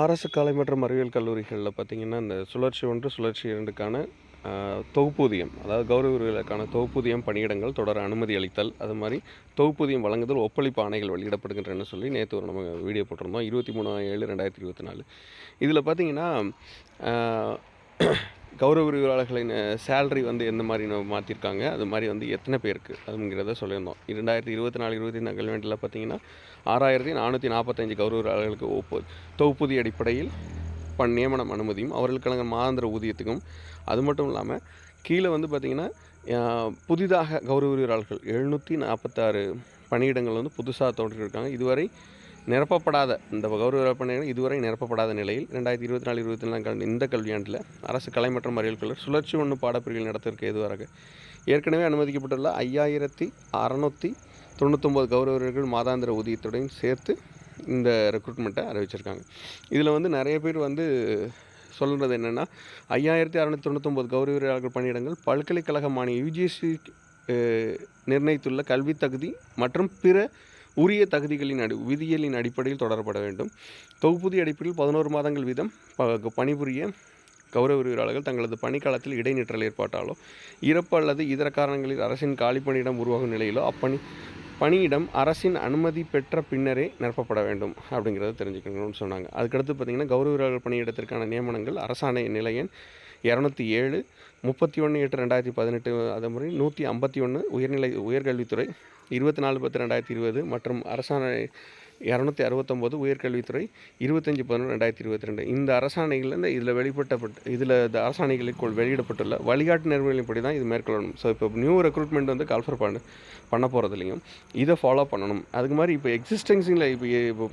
அரசு கலை மற்றும் அறிவியல் கல்லூரிகளில் பார்த்தீங்கன்னா இந்த சுழற்சி ஒன்று சுழற்சி இரண்டுக்கான தொகுப்பூதியம் அதாவது கௌரவர்களுக்கான தொகுப்பூதியம் பணியிடங்கள் தொடர அனுமதி அளித்தல் அது மாதிரி தொகுப்பூதியம் வழங்குதல் ஒப்பளிப்பு ஆணைகள் வெளியிடப்படுகின்றன சொல்லி நேற்று ஒரு நம்ம வீடியோ போட்டிருந்தோம். இருபத்தி மூணு ஏழு ரெண்டாயிரத்தி இருபத்தி நாலு. இதில் பார்த்தீங்கன்னா கௌரவ விரிவாளர்களின் சேலரி வந்து எந்த மாதிரி நம்ம மாற்றிருக்காங்க அது மாதிரி வந்து எத்தனை பேருக்கு அதுங்கிறத சொல்லியிருந்தோம். இரண்டாயிரத்தி இருபத்தி நாலு இருபத்தி நாலு கல்வெண்டில் பார்த்தீங்கன்னா ஆறாயிரத்தி நானூற்றி நாற்பத்தஞ்சு கௌரவ விரிவாளர்களுக்கு ஒப்பு தொகுப்புதி அடிப்படையில் பண் நியமனம் அனுமதியும் அவர்களுக்கான மாதாந்திர ஊதியத்துக்கும். அது மட்டும் இல்லாமல் கீழே வந்து பார்த்திங்கன்னா புதிதாக கௌரவ விரிவாளர்கள் எழுநூற்றி நாற்பத்தாறு பணியிடங்கள் வந்து புதுசாக தோன்றிருக்காங்க. இதுவரை நிரப்பப்படாத இந்த கௌரவ பணியிடம் இதுவரை நிரப்பப்படாத நிலையில் ரெண்டாயிரத்தி இருபத்தி நாலு இருபத்தி நாலாம் கல்வி இந்த கல்வியாண்டில் அரசு கலை மற்றும் அறிவியல் கல்லூரி சுழற்சி ஒன்று பாடப்பிரிவில் நடத்திற்கு எதுவாக ஏற்கனவே அனுமதிக்கப்பட்டுள்ள ஐயாயிரத்தி அறநூற்றி தொண்ணூத்தொம்பது கௌரவர்கள் மாதாந்திர ஊதியத்துடன் சேர்த்து இந்த ரெக்ரூட்மெண்ட்டை அறிவிச்சிருக்காங்க. இதில் வந்து நிறைய பேர் வந்து சொல்கிறது என்னென்னா ஐயாயிரத்தி அறநூற்றி தொண்ணூத்தொம்பது கௌரவியர்கள் பணியிடங்கள் பல்கலைக்கழக மானிய யூஜிசி நிர்ணயித்துள்ள கல்வி தகுதி மற்றும் பிற உரிய தகுதிகளின் அடி விதிகளின் அடிப்படையில் தொடரப்பட வேண்டும். தொகுப்புதி அடிப்படையில் பதினோரு மாதங்கள் வீதம் ப- பணிபுரிய கௌரவ விரிவாளர்கள் தங்களது பணிக்காலத்தில் இடைநிற்றல் ஏற்பட்டாலோ இறப்பு அல்லது இதர காரணங்களில் அரசின் காலிப்பணியிடம் உருவாகும் நிலையிலோ அப்பணி பணியிடம் அரசின் அனுமதி பெற்ற பின்னரே நிரப்பப்பட வேண்டும் அப்படிங்கிறத தெரிஞ்சுக்கணும்னு சொன்னாங்க. அதுக்கடுத்து பார்த்திங்கன்னா கௌரவ விரிவாளர் பணியிடத்திற்கான நியமனங்கள் அரசாணை நிலையன் இரநூத்தி ஏழு முப்பத்தி ஒன்று எட்டு ரெண்டாயிரத்தி பதினெட்டு அதே மாதிரி நூற்றி ஐம்பத்தி ஒன்று உயர்நிலை உயர்கல்வித்துறை இருபத்தி நாலு பத்து ரெண்டாயிரத்தி இருபது மற்றும் அரசாணை இரநூத்தி அறுபத்தொம்போது உயர்கல்வித்துறை இருபத்தஞ்சி பதினொன்று ரெண்டாயிரத்தி இருபத்தி ரெண்டு. இந்த அரசாணைகளில் இதில் வெளிப்பட்டப்பட்ட இதில் இந்த அரசாணைகளுக்குள் வெளியிடப்பட்டுள்ள வழிகாட்டு நெறிமுறைகளின்படி தான் இது மேற்கொள்ளணும். ஸோ இப்போ நியூ ரெக்ரூட்மெண்ட் வந்து கால்ஃபர் பண்ண பண்ண போகிறதுலையும் இதை ஃபாலோ பண்ணணும். அதுக்கு மாதிரி இப்போ எக்ஸிஸ்டன்ஸிங்கில் இப்போ இப்போ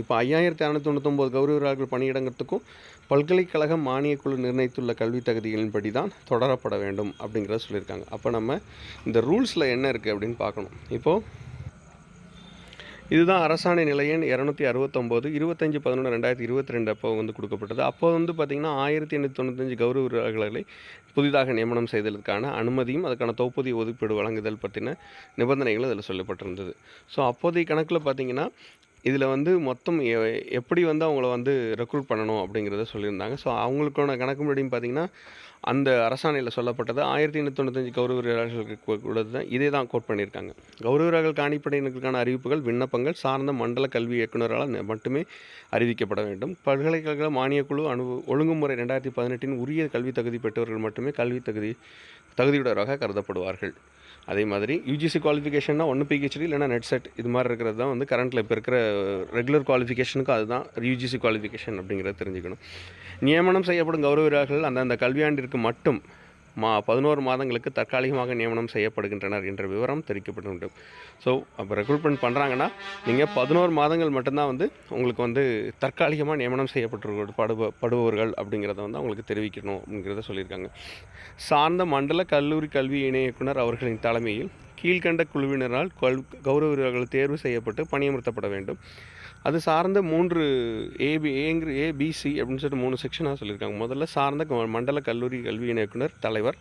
இப்போ ஐயாயிரத்தி அறநூற்றி தொண்ணூத்தொம்பது கௌரவர்கள் பணியிடங்கிறதுக்கும் பல்கலைக்கழக மானியக்குழு நிர்ணயித்துள்ள கல்வி தகுதிகளின்படி தான் தொடரப்பட வேண்டும் அப்படிங்கிறத சொல்லியிருக்காங்க. அப்போ நம்ம இந்த ரூல்ஸில் என்ன இருக்குது அப்படின்னு பார்க்கணும். இப்போது இதுதான் அரசாணை நிலையன் இரநூத்தி அறுபத்தொம்போது இருபத்தஞ்சி பதினொன்று ரெண்டாயிரத்தி இருபத்தி ரெண்டு அப்போ வந்து கொடுக்கப்பட்டது. அப்போ வந்து பார்த்திங்கன்னா ஆயிரத்தி எண்ணூற்றி தொண்ணூத்தஞ்சு கௌரவ புதிதாக நியமனம் செய்ததற்கான அனுமதியும் அதுக்கான தொகுப்பூதிய ஒதுக்கீடு வழங்குதல் பற்றின நிபந்தனைகள் அதில் சொல்லப்பட்டிருந்தது. ஸோ அப்போதைய கணக்கில் பார்த்திங்கன்னா இதில் வந்து மொத்தம் எ- எப்படி வந்து அவங்கள வந்து ரெக்ரூட் பண்ணணும் அப்படிங்கிறத சொல்லியிருந்தாங்க. ஸோ அவங்களுக்கான கணக்கு முன்னாடியும் பார்த்தீங்கன்னா அந்த அரசாணையில் சொல்லப்பட்டது ஆயிரத்தி எண்ணூற்றி தொண்ணூத்தஞ்சு கௌரவ வீரர்களுக்கு உள்ளது தான் இதே தான் கோட் பண்ணியிருக்காங்க. கௌரவ வீரர்கள் காணிப்படையினருக்கான அறிவிப்புகள் விண்ணப்பங்கள் சார்ந்த மண்டல கல்வி இயக்குநரால் மட்டுமே அறிவிக்கப்பட வேண்டும். பல்கலைக்கழக மானியக்குழு அனு ஒழுங்குமுறை ரெண்டாயிரத்தி பதினெட்டின் உரிய கல்வி தகுதி பெற்றவர்கள் மட்டுமே கல்வி தகுதி தகுதியுடையவராக கருதப்படுவார்கள். அதே மாதிரி யூஜிசி குவாலிஃபிகேஷன்னா ஒன்று பிஹெச்டி இல்லைனா நெட் செட் இது மாதிரி இருக்கிறது தான் வந்து கரண்ட்டில் இப்போ இருக்கிற ரெகுலர் குவாலிஃபிகேஷனுக்கு அதுதான் யூஜிசி குவாலிஃபிகேஷன் அப்படிங்கிறத தெரிஞ்சுக்கணும். நியமனம் செய்யப்படும் கௌரவ வீரர்கள் அந்தந்த கல்வியாண்டிற்கு மட்டும் மா பதினோரு மாதங்களுக்கு தற்காலிகமாக நியமனம் செய்யப்படுகின்றனர் என்ற விவரம் தெரிவிக்கப்பட ஸோ அப்போ ரெக்ரூட்மெண்ட் பண்ணுறாங்கன்னா நீங்கள் பதினோரு மாதங்கள் மட்டும்தான் வந்து உங்களுக்கு வந்து தற்காலிகமாக நியமனம் செய்யப்பட்டு படுப படுபவர்கள் அப்படிங்கிறத வந்து அவங்களுக்கு தெரிவிக்கணும் அப்படிங்கிறத சொல்லியிருக்காங்க. சார்ந்த மண்டல கல்லூரி கல்வி இணை இயக்குனர் அவர்களின் தலைமையில் கீழ்கண்ட குழுவினரால் கல் கௌரவர்கள் தேர்வு செய்யப்பட்டு பணியமர்த்தப்பட வேண்டும். அது சார்ந்த மூன்று ஏபி ஏங்கிற ஏபிசி அப்படின்னு சொல்லிட்டு மூணு செக்ஷனாக சொல்லியிருக்காங்க. முதல்ல சார்ந்த க- மண்டல கல்லூரி கல்வி இயக்குனர் தலைவர்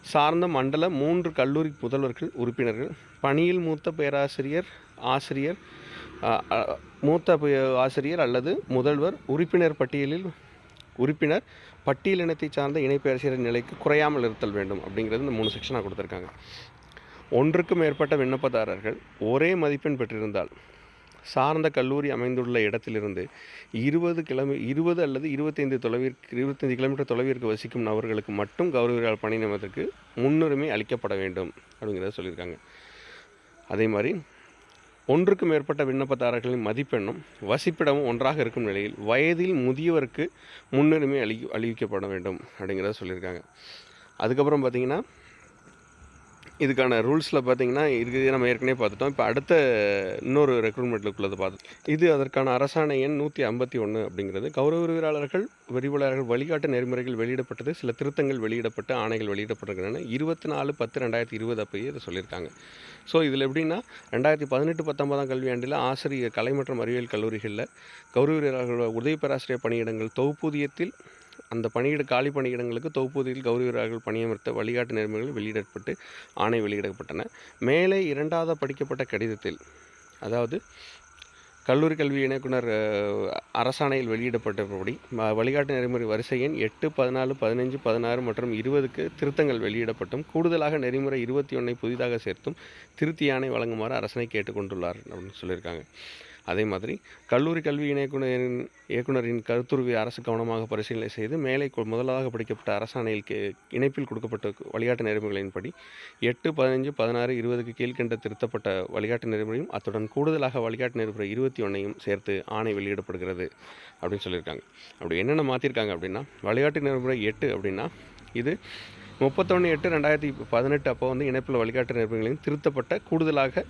சார்ந்த மண்டல மூன்று கல்லூரி முதல்வர்கள் உறுப்பினர்கள் பணியில் மூத்த பேராசிரியர் ஆசிரியர் மூத்த ஆசிரியர் அல்லது முதல்வர் உறுப்பினர் பட்டியலில் உறுப்பினர் பட்டியல் இனத்தை சார்ந்த இணை நிலைக்கு குறையாமல் இருத்தல் வேண்டும் அப்படிங்கிறது இந்த மூணு செக்ஷனாக கொடுத்துருக்காங்க. ஒன்றுக்கு மேற்பட்ட விண்ணப்பதாரர்கள் ஒரே மதிப்பெண் பெற்றிருந்தால் சார்ந்த கல்லூரி அமைந்துள்ள இடத்திலிருந்து இருபது கிலோமீ இருபது அல்லது இருபத்தைந்து தொலைவிற்கு இருபத்தைந்து கிலோமீட்டர் தொலைவிற்கு வசிக்கும் நபர்களுக்கு மட்டும் கௌரவியால் பணி நியமனத்திற்கு முன்னுரிமை அளிக்கப்பட வேண்டும் அப்படிங்கிறத சொல்லியிருக்காங்க. அதே மாதிரி ஒன்றுக்கு மேற்பட்ட விண்ணப்பதாரர்களின் மதிப்பெண்ணும் வசிப்பிடமும் ஒன்றாக இருக்கும் நிலையில் வயதில் முதியவருக்கு முன்னுரிமை அளி அளிக்கப்பட வேண்டும் அப்படிங்கிறத சொல்லியிருக்காங்க. அதுக்கப்புறம் பார்த்திங்கன்னா இதுக்கான ரூல்ஸில் பார்த்தீங்கன்னா இருக்குது நம்ம ஏற்கனவே பார்த்துட்டோம். இப்போ அடுத்த இன்னொரு ரெக்ரூட்மெண்ட்டுக்குள்ளது பார்த்து இது அதற்கான அரசாணை எண் நூற்றி ஐம்பத்தி ஒன்று அப்படிங்கிறது. கௌரவ விரிவாளர்கள் விரிவாளர்கள் வழிகாட்டு நெறிமுறைகள் வெளியிடப்பட்டது சில திருத்தங்கள் வெளியிடப்பட்டு ஆணைகள் வெளியிடப்பட்டிருக்கின்றன. இருபத்தி நாலு பத்து ரெண்டாயிரத்தி இருபது அப்போயே இதை சொல்லியிருக்காங்க. ஸோ இதில் எப்படின்னா ரெண்டாயிரத்தி பதினெட்டு பத்தொன்பதாம் கல்வியாண்டில் ஆசிரியர் கலை மற்றும் அறிவியல் கல்லூரிகளில் கௌரவ விரிவாளர்கள் உதவி பேராசிரியர் பணியிடங்கள் தொகுப்பூதியத்தில் அந்த பணியிட காலி பணியிடங்களுக்கு தொகுப்பூதியில் கௌரவ பணியமர்த்த வழிகாட்டு நெறிமுறைகள் வெளியிடப்பட்டு ஆணை வெளியிடப்பட்டன. மேலே இரண்டாவது படிக்கப்பட்ட கடிதத்தில் அதாவது கல்லூரி கல்வி இயக்குனர் அரசாணையில் வெளியிடப்பட்டபடி வழிகாட்டு நெறிமுறை வரிசை எண் எட்டு பதினாலு பதினஞ்சு பதினாறு மற்றும் இருபதுக்கு திருத்தங்கள் வெளியிடப்பட்டும். கூடுதலாக நெறிமுறை இருபத்தி ஒன்றை புதிதாக சேர்த்தும் திருத்தி யானை வழங்குமாறு அரசனை கேட்டுக்கொண்டுள்ளார் அப்படின்னு சொல்லியிருக்காங்க. அதே மாதிரி கல்லூரி கல்வி இயக்குனரின் இயக்குனரின் கருத்துருவை அரசு கவனமாக பரிசீலனை செய்து மேலே முதலாக படிக்கப்பட்ட அரசாணையில் கே இணைப்பில் கொடுக்கப்பட்ட வழிகாட்டு நெறிமுறைகளின்படி எட்டு பதினஞ்சு பதினாறு இருபதுக்கு கீழ்கண்ட திருத்தப்பட்ட வழிகாட்டு நெறிமுறையும் அத்துடன் கூடுதலாக வழிகாட்டு நெறிமுறை இருபத்தி ஒன்றையும் சேர்த்து ஆணை வெளியிடப்படுகிறது அப்படின்னு சொல்லியிருக்காங்க. அப்படி என்னென்ன மாற்றிருக்காங்க அப்படின்னா வழிகாட்டு நெறிமுறை எட்டு அப்படின்னா இது முப்பத்தொன்று எட்டு ரெண்டாயிரத்தி பதினெட்டு அப்போ வந்து இணைப்பில் வழிகாட்டு நெறிமுறைகளையும் திருத்தப்பட்ட கூடுதலாக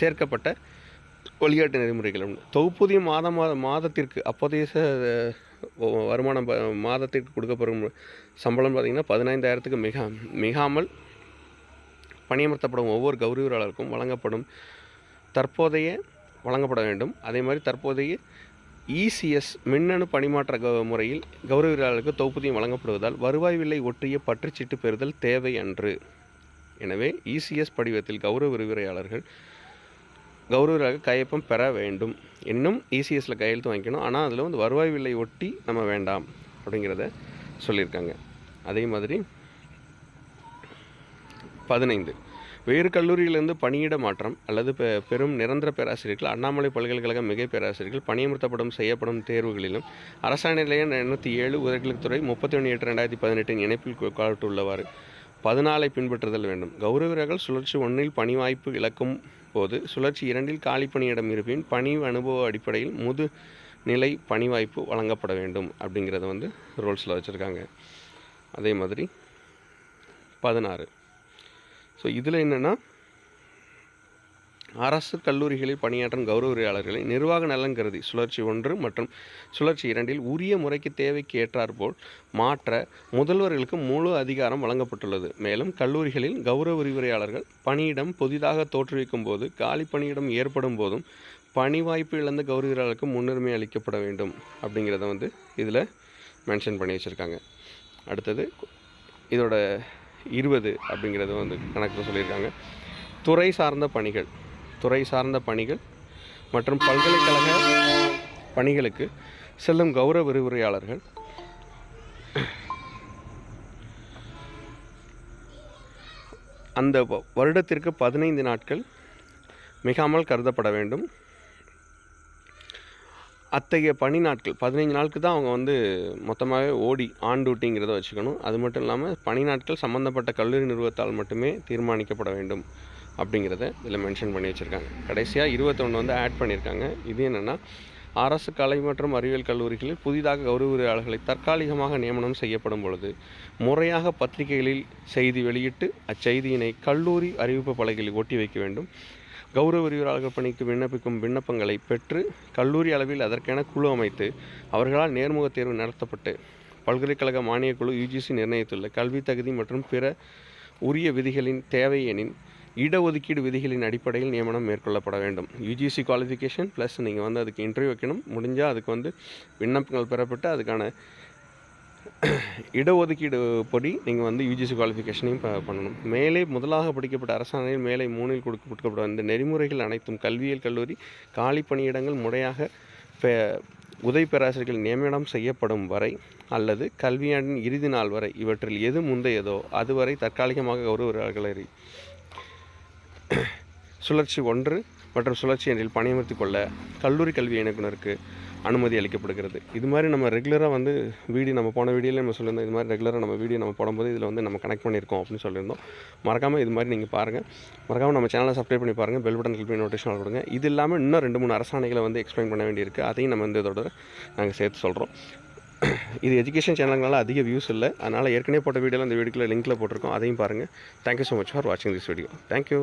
சேர்க்கப்பட்ட வழிகாட்டு நெறிமுறைகள் உண்டு. மாத மாதம் மாத மாதத்திற்கு அப்போதைய ச- வருமானம் மாதத்திற்கு கொடுக்கப்படும் சம்பளம் பார்த்திங்கன்னா பதினைந்தாயிரத்துக்கு மிக மிகாமல் பணியமர்த்தப்படும் ஒவ்வொரு கௌரவர்களுக்கும் வழங்கப்படும் தற்போதைய வழங்கப்பட வேண்டும். அதே மாதிரி தற்போதைய இசிஎஸ் மின்னணு பணிமாற்ற க முறையில் கௌரவர்களுக்கு தொகுப்பூதியம் வழங்கப்படுவதால் வருவாய் விலை ஒற்றிய பற்றுச்சீட்டு பெறுதல் தேவை அன்று. எனவே இசிஎஸ் படிவத்தில் கௌரவ விரிவுரையாளர்கள் கௌரவராக கையொப்பம் பெற வேண்டும். இன்னும் இசிஎஸ்ல கையெழுத்து வாங்கிக்கணும். ஆனால் அதில் வந்து வருவாய் வில்லை ஒட்டி நம்ம வேண்டாம் அப்படிங்கிறத சொல்லியிருக்காங்க. அதே மாதிரி பதினைந்து. வேறு கல்லூரியிலிருந்து பணியிட மாற்றம் அல்லது பெ- பெரும் நிரந்தர பேராசிரியர்கள் அண்ணாமலை பல்கலைக்கழக மிகை பேராசிரியர்கள் பணியமர்த்தப்படும் செய்யப்படும் தேர்வுகளிலும் அரசாணை நிலையம் எண்ணூற்றி ஏழு துறை முப்பத்தி ஒன்று எட்டு ரெண்டாயிரத்தி பதினெட்டின் இணைப்பில் காட்டுள்ளவாறு பதினாலை பின்பற்றுதல் வேண்டும். கௌரவர்கள் சுழற்சி ஒன்றில் பணி வாய்ப்பு இழக்கும் போது சுழற்சி இரண்டில் காலி பணியிடம் இருப்பின் பணி அனுபவ அடிப்படையில் முது நிலை பணி வாய்ப்பு வழங்கப்பட வேண்டும் அப்படிங்கிறத வந்து ரூல்ஸில் வச்சுருக்காங்க. அதே மாதிரி பதினாறு. ஸோ இதில் என்னென்னா அரசு கல்லூரிகளில் பணியாற்றும் கௌரவியாளர்களை நிர்வாக நலன் கருதி சுழற்சி ஒன்று மற்றும் சுழற்சி இரண்டில் உரிய முறைக்கு தேவைக்கு ஏற்றாற்போல் மாற்ற முதல்வர்களுக்கு முழு அதிகாரம் வழங்கப்பட்டுள்ளது. மேலும் கல்லூரிகளில் கௌரவ விரிவுரையாளர்கள் பணியிடம் புதிதாக தோற்றுவிக்கும் போது காலி பணியிடம் ஏற்படும் போதும் பணி வாய்ப்பு இழந்த கௌரவர்களுக்கு முன்னுரிமை அளிக்கப்பட வேண்டும் அப்படிங்கிறத வந்து இதில் மென்ஷன் பண்ணி வச்சுருக்காங்க. அடுத்தது இதோட இருபது அப்படிங்கிறது வந்து கணக்கில் சொல்லியிருக்காங்க. துறை சார்ந்த பணிகள். துறை சார்ந்த பணிகள் மற்றும் பல்கலைக்கழக பணிகளுக்கு செல்லும் கௌரவ விரிவுரையாளர்கள். அந்த வருடத்திற்கு பதினைந்து நாட்கள் மிகாமல் கருதப்பட வேண்டும். அத்தகைய பணி நாட்கள் பதினைஞ்சு நாளுக்கு தான் அவங்க வந்து மொத்தமாகவே ஓடி ஆன் டியூட்டிங்கிறத வச்சுக்கணும். அது மட்டும் இல்லாமல் பணி நாட்கள் சம்மந்தப்பட்ட கல்லூரி நிறுவனத்தால் மட்டுமே தீர்மானிக்கப்பட வேண்டும். அப்படிங்கிறத இதில் மென்ஷன் பண்ணி வச்சுருக்காங்க. கடைசியாக இருபத்தொன்று வந்து ஆட் பண்ணியிருக்காங்க இது என்னென்னா அரசு கலை மற்றும் அறிவியல் கல்லூரிகளில் புதிதாக கௌரவ உரையாளர்களை தற்காலிகமாக நியமனம் செய்யப்படும் பொழுது முறையாக பத்திரிகைகளில் செய்தி வெளியிட்டு அச்செய்தியினை கல்லூரி அறிவிப்பு பலகையில் ஒட்டி வைக்க வேண்டும். கௌரவ விரிவுரையாளர்கள் பணிக்கு விண்ணப்பிக்கும் விண்ணப்பங்களை பெற்று கல்லூரி அளவில் அதற்கென குழு அமைத்து அவர்களால் நேர்முக தேர்வு நடத்தப்பட்டு பல்கலைக்கழக மானியக் குழு யுஜிசி நிர்ணயித்துள்ள கல்வி தகுதி மற்றும் பிற உரிய விதிகளின் தேவை எனின் இடஒதுக்கீடு விதிகளின் அடிப்படையில் நியமனம் மேற்கொள்ளப்பட வேண்டும். யுஜிசி குவாலிஃபிகேஷன் ப்ளஸ் நீங்கள் வந்து அதுக்கு இன்டர்வியூ வைக்கணும். முடிஞ்சால் அதுக்கு வந்து விண்ணப்பங்கள் பெறப்பட்டு அதுக்கான இடஒதுக்கீடு படி நீங்கள் வந்து யுஜிசி குவாலிஃபிகேஷனையும் பண்ணணும். மேலே முதலாக படிக்கப்பட்ட அரசாணையில் மேலே மூணில் கொடுக்க கொடுக்கப்பட்ட இந்த நெறிமுறைகள் அனைத்தும் கல்வியியல் கல்லூரி காலி பணியிடங்கள் முறையாக உதவி பேராசிரியர்கள் நியமனம் செய்யப்படும் வரை அல்லது கல்வியாண்டின் இறுதி நாள் வரை இவற்றில் எது முந்தையதோ அதுவரை தற்காலிகமாக கௌரவர்களை சுழற்சி ஒன்று மற்றும் சுழற்சி எண்ணில் பணியமர்த்தி கொள்ள கல்லூரி கல்வி இயக்குனருக்கு அனுமதி அளிக்கப்படுகிறது. இது மாதிரி நம்ம ரெகுலராக வந்து வீடியோ நம்ம போன வீடியோவில் நம்ம சொல்லியிருந்தோம். இது மாதிரி ரெகுலராக நம்ம வீடியோ நம்ம போடும்போது இதில் வந்து நம்ம கனெக்ட் பண்ணியிருக்கோம் அப்படின்னு சொல்லியிருந்தோம். மறக்காமல் இது மாதிரி நீங்கள் பாருங்கள் மறக்காமல் நம்ம சேனலை சப்ஸ்கிரைப் பண்ணி பாருங்கள் பெல் பட்டன் கிளிக் பண்ணி நோட்டிஃபிகேஷன் கொடுங்க. இது இல்லாமல் இன்னும் ரெண்டு மூணு அரசாணைகளை வந்து எக்ஸ்பிளைன் பண்ண வேண்டியிருக்கு. அதையும் நம்ம வந்து இதோட நாங்கள் சேர்த்து சொல்கிறோம் இது எஜுகேஷன் சேனல்னால அதிக வியூஸ் இல்லை. அதனால் ஏற்கனவே போட்ட வீடியோவில் இந்த வீடியோவில் லிங்க்கில் போட்டிருக்கோம். அதையும் பாருங்கள் thank you so much for வாட்சிங் திஸ் வீடியோ தேங்க்யூ